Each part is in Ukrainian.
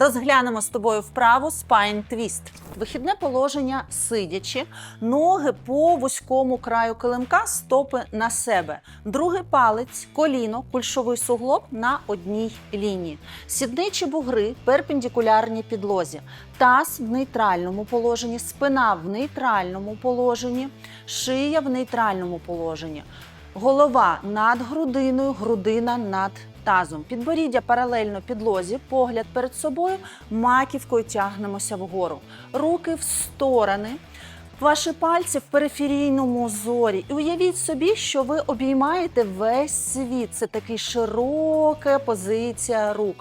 Розглянемо з тобою вправу Spine Twist. Вихідне положення сидячи, ноги по вузькому краю килимка, стопи на себе. Другий палець, коліно, кульшовий суглоб на одній лінії. Сідничі бугри перпендикулярні підлозі. Таз в нейтральному положенні, спина в нейтральному положенні, шия в нейтральному положенні. Голова над грудиною, грудина над тазом. Підборіддя паралельно підлозі, погляд перед собою, маківкою тягнемося вгору. Руки в сторони. Ваші пальці в периферійному зорі. І уявіть собі, що ви обіймаєте весь світ. Це така широка позиція рук.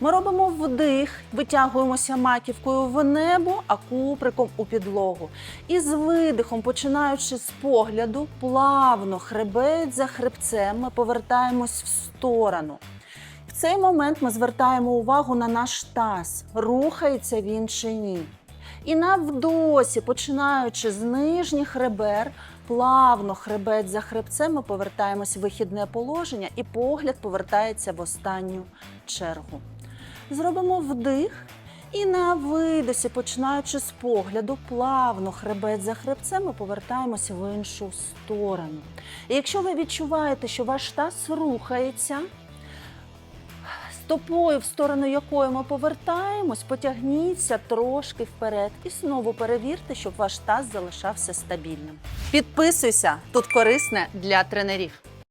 Ми робимо вдих, витягуємося маківкою в небо, а куприком у підлогу. І з видихом, починаючи з погляду, плавно, хребець за хребцем, ми повертаємось в сторону. В цей момент ми звертаємо увагу на наш таз, рухається він чи ні. І на вдосі, починаючи з нижніх ребер, плавно хребець за хребцем, ми повертаємось в вихідне положення, і погляд повертається в останню чергу. Зробимо вдих. І на видосі, починаючи з погляду, плавно хребець за хребцем, ми повертаємося в іншу сторону. І якщо ви відчуваєте, що ваш таз рухається, стопою, в сторону якої ми повертаємось, потягніться трошки вперед і знову перевірте, щоб ваш таз залишався стабільним. Підписуйся, тут корисне для тренерів.